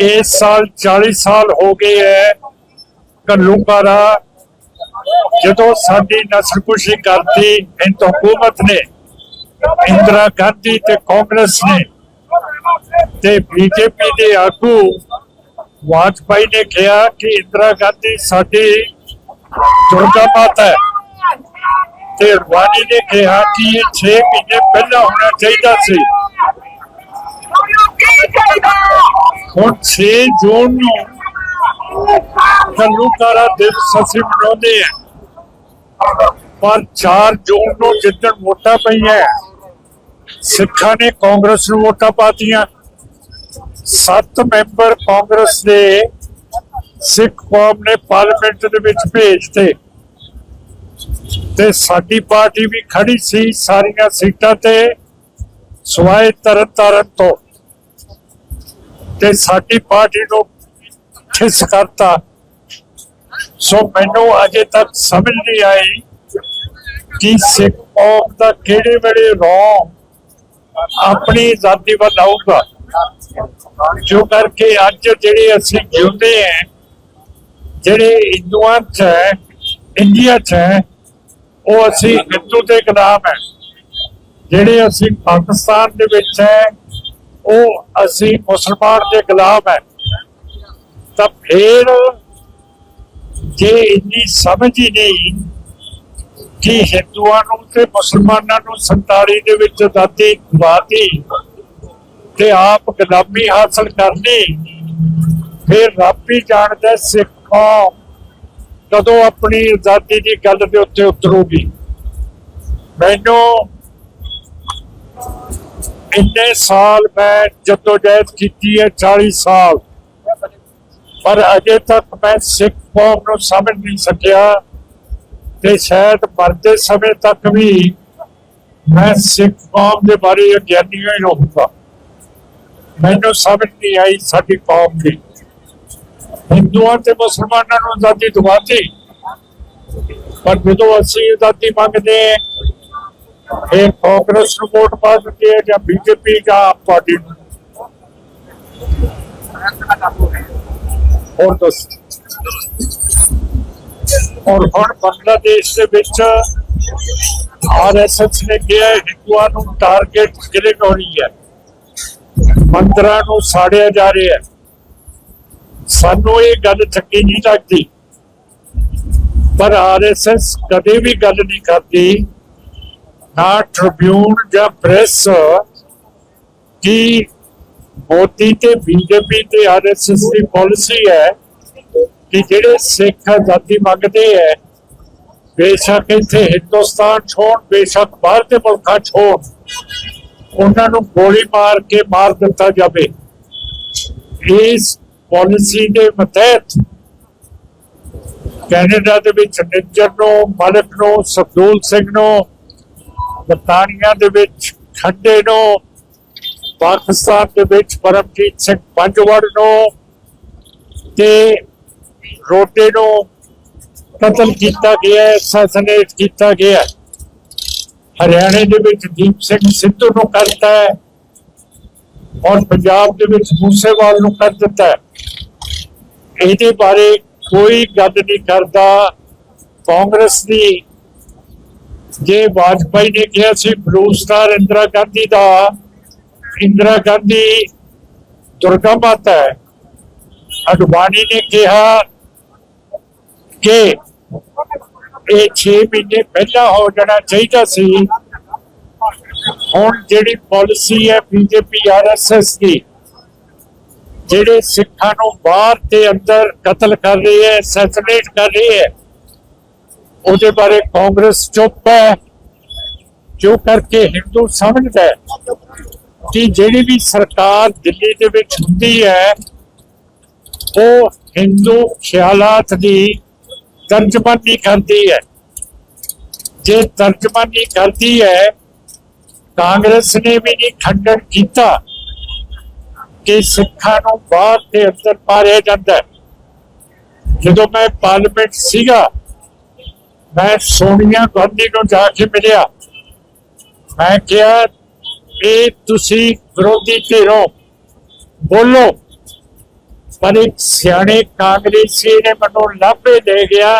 ਇਸ ਸਾਲ 40 ਸਾਲ ਹੋ ਗਏ ਹੈ ਕੱਲੂਕਾਰਾ ਜਦੋਂ ਸਾਡੀ ਨਸਲਕੁਸ਼ੀ ਕਰਦੀ ਹਿੰਦ ਹਕੂਮਤ ਨੇ, ਇੰਦਰਾ ਗਾਂਧੀ ਤੇ ਕਾਂਗਰਸ ਨੇ ਤੇ ਬੀਜੇਪੀ ਦੇ ਆਗੂ ਵਾਜਪਾਈ ਨੇ ਕਿਹਾ ਕਿ ਇੰਦਰਾ ਗਾਂਧੀ ਸਾਡੀ ਦੁਰਗਾ ਮਾਤਾ ਹੈ ਤੇ ਰਵਾਨੀ ਨੇ ਕਿਹਾ ਕਿ ਇਹ 6 ਮਹੀਨੇ ਪਹਿਲਾਂ ਹੋਣਾ ਚਾਹੀਦਾ ਸੀ। ਹੁਣ 6 ਜੂਨ ਨੂੰ ਕੱਲੂਕਾਰਾ ਦਿਵਸ ਅਸੀਂ ਮਨਾਉਂਦੇ ਆ ਪਰ 4 ਜੂਨ ਨੂੰ ਜਿੱਦਣ ਵੋਟਾਂ ਪਈਆਂ, ਸਿੱਖਾਂ ਨੇ ਕਾਂਗਰਸ ਨੂੰ ਵੋਟਾਂ ਪਾਤੀਆਂ। ਸੱਤ ਮੈਂਬਰ ਕਾਂਗਰਸ ਦੇ ਸਿੱਖ ਕੌਮ ਨੇ ਪਾਰਲੀਮੈਂਟ ਦੇ ਵਿੱਚ ਭੇਜਤੇ ਤੇ ਸਾਡੀ ਪਾਰਟੀ ਵੀ ਖੜੀ ਸੀ ਸਾਰੀਆਂ ਸੀਟਾਂ ਤੇ ਸਵਾਏ ਤਰਨ ਤਾਰਨ ਤੋਂ। ਤੇ ਸਾਡੀ ਪਾਰਟੀ ਨੂੰ ਠਿਸ ਕਰਤਾ। ਸੋ ਮੈਨੂੰ ਅਜੇ ਤੱਕ ਸਮਝ ਨਹੀਂ ਆਈ ਕਿ ਸਿੱਖ ਕੌਮ ਦਾ ਕਿਹੜੇ ਵੇਲੇ ਰੋਂ ਆਪਣੀ ਆਜ਼ਾਦੀ ਵੱਲ ਆਊਗਾ। ਜੋ ਕਰਕੇ ਅੱਜ ਜਿਹੜੇ ਅਸੀਂ ਜਿਉਂਦੇ ਆ ਜਿਹੜੇ ਹਿੰਦੂਆਂ ਚ ਹੈ, ਇੰਡੀਆ ਚ ਹੈ, ਉਹ ਅਸੀਂ ਹਿੰਦੂ ਦੇ ਗੁਲਾਮ ਹੈ। ਜਿਹੜੇ ਅਸੀਂ ਪਾਕਿਸਤਾਨ ਦੇ ਵਿੱਚ ਹੈ ਉਹ ਅਸੀਂ ਮੁਸਲਮਾਨ ਦੇ ਗੁਲਾਮ ਹੈ। ਤਾਂ ਫਿਰ ਜੇ ਇੰਨੀ ਸਮਝ ਹੀ ਨਹੀਂ ਕਿ ਹਿੰਦੂਆਂ ਨੂੰ ਤੇ ਮੁਸਲਮਾਨਾਂ ਨੂੰ 47 ਦੇ ਵਿੱਚ ਆਜ਼ਾਦੀ ਦਿਵਾਤੀ ਤੇ ਆਪ ਗੁਲਾਮੀ ਹਾਸਲ ਕਰਨੀ, ਫਿਰ ਰੱਬ ਹੀ ਜਾਣਦਾ ਸਿੱਖੋਂ ਕਦੋਂ ਆਪਣੀ ਆਜ਼ਾਦੀ ਦੀ ਗੱਲ ਦੇ ਉੱਤੇ ਉਤਰੂਗੀ। ਮੈਨੂੰ ਇੰਨੇ ਸਾਲ ਮੈਂ ਜਦੋਜਹਿਦ ਕੀਤੀ ਹੈ 40 ਸਾਲ। ਪਰ ਅਜੇ ਤੱਕ ਮੈਂ ਸਿੱਖ ਕੌਮ ਨੂੰ ਸਮਝ ਨਹੀਂ ਸਕਿਆ ਤੇ ਸ਼ਾਇਦ ਮਰਦੇ ਸਮੇਂ ਤੱਕ ਵੀ ਮੈਂ ਸਿੱਖ ਕੌਮ ਦੇ ਬਾਰੇ ਅਗਿਆਨੀ ਹੀ ਰਹੂੰਗਾ ਮੈਨੂੰ ਸਮਝ ਨਹੀਂ ਆਈ ਸਾਡੀ ਕੌਮ ਦੀ। ਹਿੰਦੂਆਂ ਤੇ ਮੁਸਲਮਾਨਾਂ ਨੂੰ ਆਜ਼ਾਦੀ ਦਵਾਤੀ। ਪਰ ਜਦੋਂ ਅਸੀਂ ਆਜ਼ਾਦੀ ਮੰਗਦੇ ਹਾਂ, ਇਹ ਕਾਂਗਰਸ ਨੂੰ ਵੋਟ ਪਾ ਦਿੰਦੇ ਆ ਜਾਂ ਬੀਜੇਪੀ ਜਾਂ ਆਪ ਪਾਰਟੀ ਨੂੰ? ਹੋਰ ਦੱਸ। ਵਿੱਚ ਆਰਐਸਐਸ ਨੇ ਕਿਹਾ ਹਿੰਦੂਆਂ ਨੂੰ ਟਾਰਗੇਟ ਕਿਲਿੰਗ ਹੋ ਹੈ? ਮੰਦਰਾਂ ਨੂੰ ਸਾੜਿਆ ਜਾ ਰਿਹਾ ਹੈ। ਸਾਨੂੰ ਇਹ ਗੱਲ ਚੱਕੀ ਨਹੀਂ ਲੱਗਦੀ। ਪਰ ਆਰਐਸਐਸ ਕਦੇ ਵੀ ਗੱਲ ਨਹੀਂ ਕਰਦੀ ਨਾ ਟ੍ਰਿਬਿਊਨ ਜਾਂ ਪ੍ਰੈਸ ਕਿ ਮੋਦੀ ਤੇ ਬੀਜੇਪੀ ਤੇ ਆਰਐਸਐਸ ਦੀ ਪਾਲਿਸੀ ਹੈ ਕਿ ਜਿਹੜੇ ਸਿੱਖ ਆਜ਼ਾਦੀ ਮੰਗਦੇ ਹੈ, ਬੇਸ਼ੱਕ ਇੱਥੇ ਹਿੰਦੁਸਤਾਨ ਛੋੜ, ਬੇਸ਼ੱਕ ਬਾਹਰ ਦੇ ਮੁਲਕਾਂ ਛੋੜ, ਉਹਨਾਂ ਨੂੰ ਗੋਲੀ ਮਾਰ ਕੇ ਮਾਰ ਦਿੱਤਾ ਜਾਵੇ। ਇਸ ਪਾਲਿਸੀ ਦੇ ਮਤਹਿਤ ਕੈਨੇਡਾ ਦੇ ਵਿੱਚ ਨਿੱਜਰ ਨੂੰ, ਮਲਕ ਨੂੰ ਸਬਦੂਲ ਸਿੰਘ ਨੂੰ ਬਰਤਾਨੀਆ ਦੇ ਵਿੱਚ, ਖੱਡੇ ਨੂੰ, ਪਾਕਿਸਤਾਨ ਦੇ ਵਿੱਚ ਪਰਮਜੀਤ ਸਿੰਘ ਪੰਜਵੜ ਨੂੰ ਤੇ ਰੋਟੇ ਨੂੰ ਕਤਲ ਕੀਤਾ ਗਿਆ ਅਸੈਸੀਨੇਟ ਕੀਤਾ ਗਿਆ ਹਰਿਆਣੇ ਦੇ ਵਿੱਚ ਦੀਪ ਸਿੰਘ ਸਿੱਧੂ ਨੂੰ ਕਰਤਾ ਹੈ ਔਰ ਪੰਜਾਬ ਦੇ ਵਿੱਚ ਮੂਸੇਵਾਲ ਨੂੰ ਕਰ ਦਿੱਤਾ ਹੈ। ਇਹਦੇ ਬਾਰੇ ਕੋਈ ਗੱਲ ਨਹੀਂ ਕਰਦਾ, ਕਾਂਗਰਸ ਦੀ ਜੇ ਵਾਜਪਾਈ ਨੇ ਕਿਹਾ ਸੀ ਬਲੂ ਸਟਾਰ ਇੰਦਰਾ ਗਾਂਧੀ ਦਾ, ਇੰਦਰਾ ਗਾਂਧੀ ਦੁਰਗਾ ਮਾਤਾ ਹੈ। ਅਡਵਾਨੀ ਨੇ ਕਿਹਾ ਕਿ ਇਹ 6 ਮਹੀਨੇ ਪਹਿਲਾਂ ਹੋ ਜਾਣਾ ਚਾਹੀਦਾ ਸੀ। ਹੁਣ ਜਿਹੜੀ ਪਾਲਿਸੀ ਹੈ ਬੀਜੇਪੀ ਆਰਐਸਐਸ ਦੀ, ਜਿਹੜੇ ਸਿੱਖਾਂ ਨੂੰ ਬਾਹਰ ਤੇ ਅੰਦਰ ਕਤਲ ਕਰ ਰਹੀ ਹੈ ਅਸੈਸੀਨੇਟ ਕਰ ਰਹੀ ਹੈ ਉਹਦੇ ਬਾਰੇ ਕਾਂਗਰਸ ਚੁੱਪ ਹੈ, ਜੋ ਕਰਕੇ ਹਿੰਦੂ ਸਮਝਦਾ ਹੈ ਕਿ ਜਿਹੜੀ ਵੀ ਸਰਕਾਰ ਦਿੱਲੀ ਦੇ ਵਿੱਚ ਹੁੰਦੀ ਹੈ, ਉਹ ਹਿੰਦੂ ਖਿਆਲਾਤ ਦੀ ਤਰਜਮਾਨੀ ਕਰਦੀ ਹੈ। ਜੇ ਤਰਜਮਾਨੀ ਕਰਦੀ ਹੈ, ਕਾਂਗਰਸ ਨੇ ਵੀ ਨਹੀਂ ਖੰਡਨ ਕੀਤਾ ਕਿ ਸਿੱਖਾਂ ਨੂੰ ਬਾਹਰ ਤੇ ਅੰਦਰ ਮਾਰਿਆ ਜਾਂਦਾ ਜਦੋਂ ਮੈਂ ਪਾਰਲੀਮੈਂਟ ਸੀਗਾ ਮੈਂ ਸੋਨੀਆ ਗਾਂਧੀ ਨੂੰ ਜਾ ਕੇ ਮਿਲਿਆ। ਮੈਂ ਕਿਹਾ ਇਹ ਤੁਸੀਂ ਵਿਰੋਧੀ ਧਿਰੋ ਬੋਲੋ। ਪਰ ਇੱਕ ਸਿਆਣੇ ਕਾਂਗਰਸੀ ਨੇ ਮੈਨੂੰ ਲਾਭੇ ਦੇ ਗਿਆ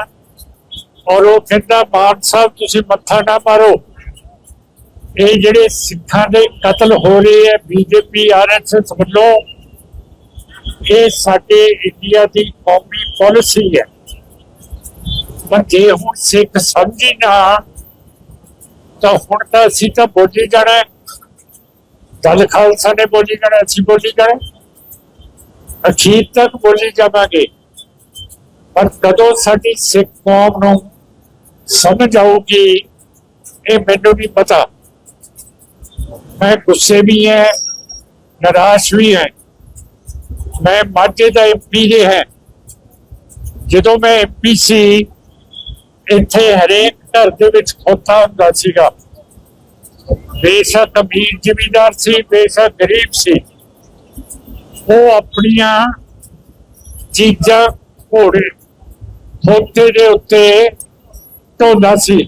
ਔਰ ਉਹ ਕਹਿੰਦਾ, ਮਾਨ ਸਾਹਿਬ, ਤੁਸੀਂ ਮੱਥਾ ਨਾ ਮਾਰੋ। ਇਹ ਜਿਹੜੇ ਸਿੱਖਾਂ ਦੇ ਕਤਲ ਹੋ ਰਹੇ ਹੈ, ਬੀਜੇਪੀ ਆਰਐਸਐਸ ਵੱਲੋਂ, ਇਹ ਸਾਡੇ ਇੰਡੀਆ ਦੀ ਕੌਮੀ ਪਾਲਿਸੀ ਹੈ। ਪਰ ਜੇ ਹੁਣ ਸਿੱਖ ਸਮਝੀ ਨਾ, ਤਾਂ ਹੁਣ ਤਾਂ ਅਸੀਂ ਤਾਂ ਬੋਲੀ ਜਾਣਾ ਹੈ। ਦਲ ਖਾਲਸਾ ਨੇ ਬੋਲੀ ਜਾਣਾ, ਅਸੀਂ ਬੋਲੀ ਜਾਣਾ ਅਖੀਰ ਤੱਕ ਬੋਲੀ ਜਾਵਾਂਗੇ। ਪਰ ਕਦੋਂ ਸਾਡੀ ਸਿੱਖ ਕੌਮ ਨੂੰ ਸਮਝ ਆਊਗੀ, ਇਹ ਮੈਨੂੰ ਨਹੀਂ ਪਤਾ। ਮੈਂ ਗੁੱਸੇ ਵੀ ਹੈ, ਨਿਰਾਸ਼ ਵੀ ਹੈ। ਮੈਂ ਮਾਝੇ ਦਾ ਐਮਪੀ ਹੈ। ਜਦੋਂ ਮੈਂ ਐਮਪੀ ਸੀ ਇੱਥੇ ਹਰੇਕ ਘਰ ਦੇ ਵਿੱਚ ਖੋਤਾ ਹੁੰਦਾ ਸੀਗਾ। ਬੇਸ਼ੱਕ ਅਮੀਰ ਜ਼ਿਮੀਂਦਾਰ ਸੀ ਬੇਸ਼ੱਕ ਗਰੀਬ ਸੀ। ਉਹ ਆਪਣੀਆਂ ਚੀਜ਼ਾਂ ਘੋੜੇ ਖੋਤੇ ਦੇ ਉੱਤੇ ਢੋਂਦਾ ਸੀ।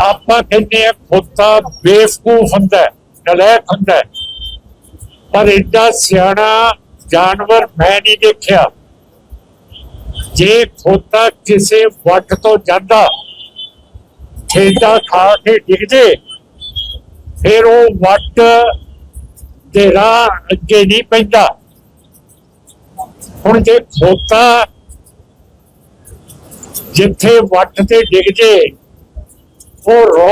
ਆਪਾਂ ਕਹਿੰਦੇ ਆ ਖੋਤਾ ਬੇਵਕੂਫ ਹੁੰਦਾ ਹੈ, ਨਲਾਇਕ ਹੁੰਦਾ ਪਰ ਇੱਡਾ ਸਿਆਣਾ ਜਾਨਵਰ ਮੈਂ ਨਹੀਂ ਦੇਖਿਆ। ਜੇ ਖੋਤਾ ਕਿਸੇ ਵੱਟ ਤੋਂ ਜਾਂਦਾ ਠੇਡਾ ਖਾ ਕੇ ਡਿੱਗ ਜੇ, ਫਿਰ ਉਹ ਵੱਟ ਦੇ ਰਾਹ ਅੱਗੇ ਨਹੀਂ ਪੈਂਦਾ। ਹੁਣ ਜੇ ਖੋਤਾ ਜਿੱਥੇ ਵੱਟ ਤੇ ਡਿੱਗ ਜੇ, ਉਹ ਰੋ,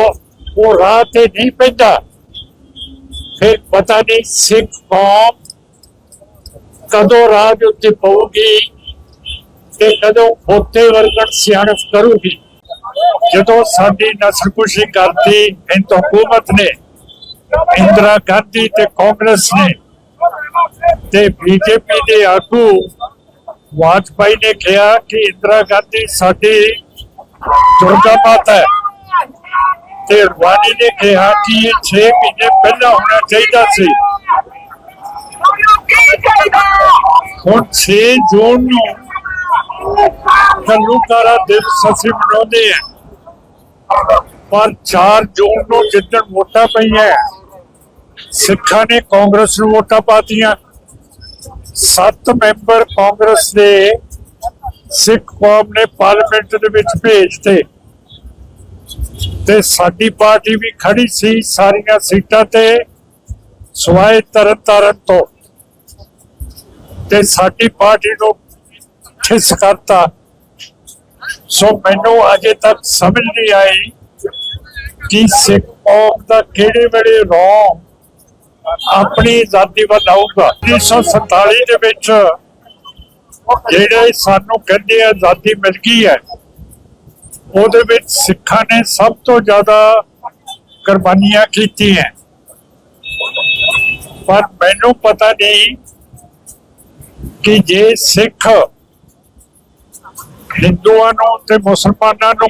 ਉਹ ਰਾਹ ਤੇ ਨਹੀਂ ਪੈਂਦਾ। ਫਿਰ ਪਤਾ ਨਹੀਂ ਸਿੱਖ ਕੌਮ ਕਦੋਂ ਰਾਹ ਦੇ ਉੱਤੇ ਪਊਗੀ। ਤੇ ਕਦੋਂ ਖੋਤੇ ਵਰਗਣ ਸਿਆਣਪ ਕਰੂਗੀ, ਜਦੋਂ ਸਾਡੀ ਨਸਲਕੁਸ਼ੀ ਕਰਦੀ ਹਿੰਦ ਹਕੂਮਤ ਨੇ, ਇੰਦਰਾ ਗਾਂਧੀ ਤੇ ਕਾਂਗਰਸ ਨੇ ਤੇ ਬੀਜੇਪੀ ਦੇ ਆਗੂ ਵਾਜਪਾਈ ਨੇ ਕਿਹਾ ਕਿ ਇੰਦਰਾ ਗਾਂਧੀ ਸਾਡੀ ਦੁਰਗਾ ਮਾਤਾ ਹੈ। ਤੇ ਰਵਾਨੀ ਨੇ ਕਿਹਾ ਕਿ ਇਹ 6 ਮਹੀਨੇ ਪਹਿਲਾਂ ਹੋਣਾ ਚਾਹੀਦਾ ਸੀ। ਹੁਣ 6 ਜੂਨ ਨੂੰ ਕੱਲੂਕਾਰਾ ਦਿਵਸ ਅਸੀਂ ਮਨਾਉਂਦੇ ਆ ਪਰ 4 ਜੂਨ ਨੂੰ ਜਿੱਦਣ ਵੋਟਾਂ ਪਈਆਂ, ਸਿੱਖਾਂ ਨੇ ਕਾਂਗਰਸ ਨੂੰ ਵੋਟਾਂ ਪਾਤੀਆਂ। ਸੱਤ ਮੈਂਬਰ ਕਾਂਗਰਸ ਦੇ ਸਿੱਖ ਕੌਮ ਨੇ ਪਾਰਲੀਮੈਂਟ ਦੇ ਵਿੱਚ ਭੇਜਤੇ ਤੇ ਸਾਡੀ ਪਾਰਟੀ ਵੀ ਖੜੀ ਸੀ ਸਾਰੀਆਂ ਸੀਟਾਂ ਤੇ ਸਵਾਏ ਤਰਨ ਤਾਰਨ ਤੋਂ। ਤੇ ਸਾਡੀ ਪਾਰਟੀ ਨੂੰ ਠਿਸ ਕਰਤਾ ਸੋ ਮੈਨੂੰ ਅਜੇ ਤੱਕ ਸਮਝ ਨਹੀਂ ਆਈ ਕਿ ਸਿੱਖ ਕੌਮ ਦਾ ਕਿਹੜੇ ਵੇਲੇ ਰੋਮ ਆਪਣੀ ਆਜ਼ਾਦੀ ਵੱਲ ਆਊਗਾ। 1947 ਦੇ ਵਿੱਚ ਜਿਹੜੇ ਸਾਨੂੰ ਕਹਿੰਦੇ ਆਜ਼ਾਦੀ ਮਿਲ ਗਈ ਹੈ, ਉਹਦੇ ਵਿੱਚ ਸਿੱਖਾਂ ਨੇ ਸਭ ਤੋਂ ਜ਼ਿਆਦਾ ਕੁਰਬਾਨੀਆਂ ਕੀਤੀਆਂ। ਪਰ ਮੈਨੂੰ ਪਤਾ ਨਹੀਂ ਕਿ ਜੇ ਸਿੱਖ ਹਿੰਦੂਆਂ ਨੂੰ ਤੇ ਮੁਸਲਮਾਨਾਂ ਨੂੰ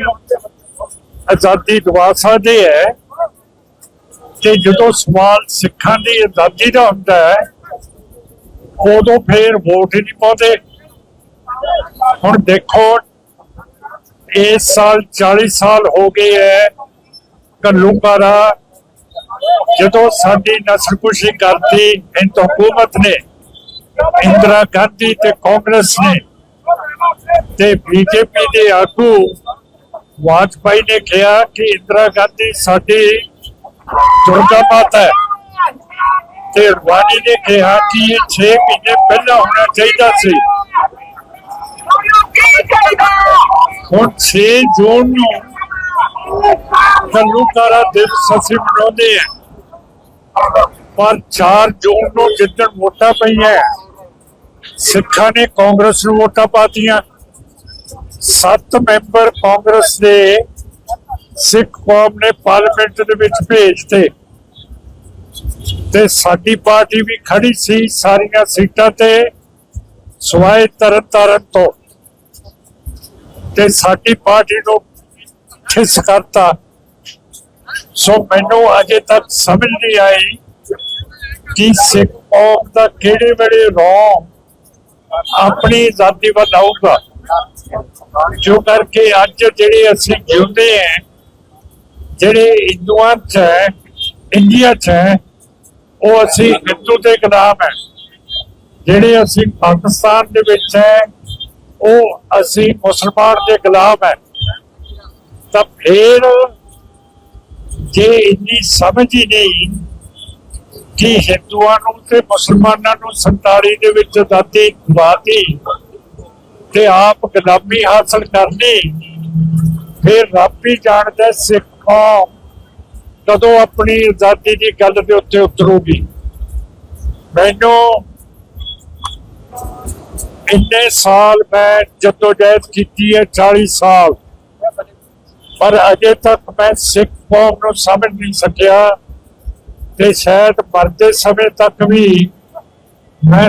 ਆਜ਼ਾਦੀ ਦਵਾ ਸਕਦੇ ਹੈ ਕਿ ਜਦੋਂ ਸਵਾਲ ਸਿੱਖਾਂ ਦੀ ਆਜ਼ਾਦੀ ਦਾ ਹੁੰਦਾ ਹੈ, ਉਦੋਂ ਫੇਰ ਵੋਟ ਹੀ ਨਹੀਂ ਪਾਉਂਦੇ। ਹੁਣ ਦੇਖੋ, ਇਸ ਸਾਲ 40 ਸਾਲ ਹੋ ਗਏ ਹੈ ਕੱਲੂਕਾਰਾ ਜਦੋਂ ਸਾਡੀ ਨਸਲਕੁਸ਼ੀ ਕਰਦੀ ਹਿੰਦ ਹਕੂਮਤ ਨੇ, ਇੰਦਰਾ ਗਾਂਧੀ ਤੇ ਕਾਂਗਰਸ ਨੇ ਤੇ ਬੀਜੇਪੀ ਦੇ ਆਗੂ ਵਾਜਪਾਈ ਨੇ ਕਿਹਾ ਕਿ ਇੰਦਰਾ ਗਾਂਧੀ ਸਾਡੀ ਦੁਰਗਾ ਮਾਤਾ ਹੈ। ਤੇ ਰਵਾਨੀ ਨੇ ਕਿਹਾ ਕਿ ਇਹ 6 ਮਹੀਨੇ ਪਹਿਲਾਂ ਹੋਣਾ ਚਾਹੀਦਾ ਸੀ। ਹੁਣ 6 ਜੂਨ ਨੂੰ ਕੱਲੂਕਾਰਾ ਦਿਵਸ ਅਸੀਂ ਮਨਾਉਂਦੇ ਆ ਪਰ 4 ਜੂਨ ਨੂੰ ਜਿੱਦਣ ਵੋਟਾਂ ਪਈਆਂ, ਸਿੱਖਾਂ ਨੇ ਕਾਂਗਰਸ ਨੂੰ ਵੋਟਾਂ ਪਾਤੀਆਂ। ਸੱਤ ਮੈਂਬਰ ਕਾਂਗਰਸ ਦੇ ਸਿੱਖ ਕੌਮ ਨੇ ਪਾਰਲੀਮੈਂਟ ਦੇ ਵਿੱਚ ਭੇਜਤੇ ਤੇ। ਸਾਡੀ ਪਾਰਟੀ ਵੀ ਖੜੀ ਸੀ ਸਾਰੀਆਂ ਸੀਟਾਂ ਤੇ ਸਵਾਏ ਤਰਨ ਤਾਰਨ ਤੋਂ। ਤੇ ਸਾਡੀ ਪਾਰਟੀ ਨੂੰ ਠਿਸ ਕਰਤਾ। ਸੋ ਮੈਨੂੰ ਅਜੇ ਤੱਕ ਸਮਝ ਨਹੀਂ ਆਈ ਕਿ ਸਿੱਖ ਕੌਮ ਦਾ ਕਿਹੜੇ ਵੇਲੇ ਰੋਮ ਆਪਣੀ ਆਜ਼ਾਦੀ ਵੱਲ ਆਊਗਾ। ਜੋ ਕਰਕੇ ਅੱਜ ਜਿਹੜੇ ਅਸੀਂ ਜਿਉਂਦੇ ਆ ਜਿਹੜੇ ਹਿੰਦੂਆਂ ਚ ਹੈ, ਇੰਡੀਆ ਚ ਹੈ, ਉਹ ਅਸੀਂ ਹਿੰਦੂ ਦੇ ਗੁਲਾਮ ਹੈ। ਜਿਹੜੇ ਅਸੀਂ ਪਾਕਿਸਤਾਨ ਦੇ ਵਿੱਚ ਹੈ, ਉਹ ਅਸੀਂ ਮੁਸਲਮਾਨ ਦੇ ਗੁਲਾਮ ਹੈ। ਤਾਂ ਫੇਰ ਜੇ ਇੰਨੀ ਸਮਝ ਹੀ ਨਹੀਂ ਕਿ ਹਿੰਦੂਆਂ ਨੂੰ ਤੇ ਮੁਸਲਮਾਨਾਂ ਨੂੰ 47 ਦੇ ਵਿੱਚ ਆਜ਼ਾਦੀ ਦਿਵਾਤੀ ਤੇ ਆਪ ਗੁਲਾਮੀ ਹਾਸਲ ਕਰਨੀ। ਫਿਰ ਰੱਬ ਹੀ ਜਾਣਦਾ ਸਿੱਖ ਕੌਮ ਕਦੋਂ ਆਪਣੀ ਆਜ਼ਾਦੀ ਦੀ ਗੱਲ ਦੇ ਉੱਤੇ ਉਤਰੂਗੀ। ਮੈਨੂੰ ਇੰਨੇ ਸਾਲ ਮੈਂ ਜਦੋਜਹਿਦ ਕੀਤੀ ਹੈ 40 ਸਾਲ। ਪਰ ਅਜੇ ਤੱਕ ਮੈਂ ਸਿੱਖ ਕੌਮ ਨੂੰ ਸਮਝ ਨਹੀਂ ਸਕਿਆ ਤੇ ਸ਼ਾਇਦ ਮਰਦੇ ਸਮੇਂ ਤੱਕ ਵੀ ਮੈਂ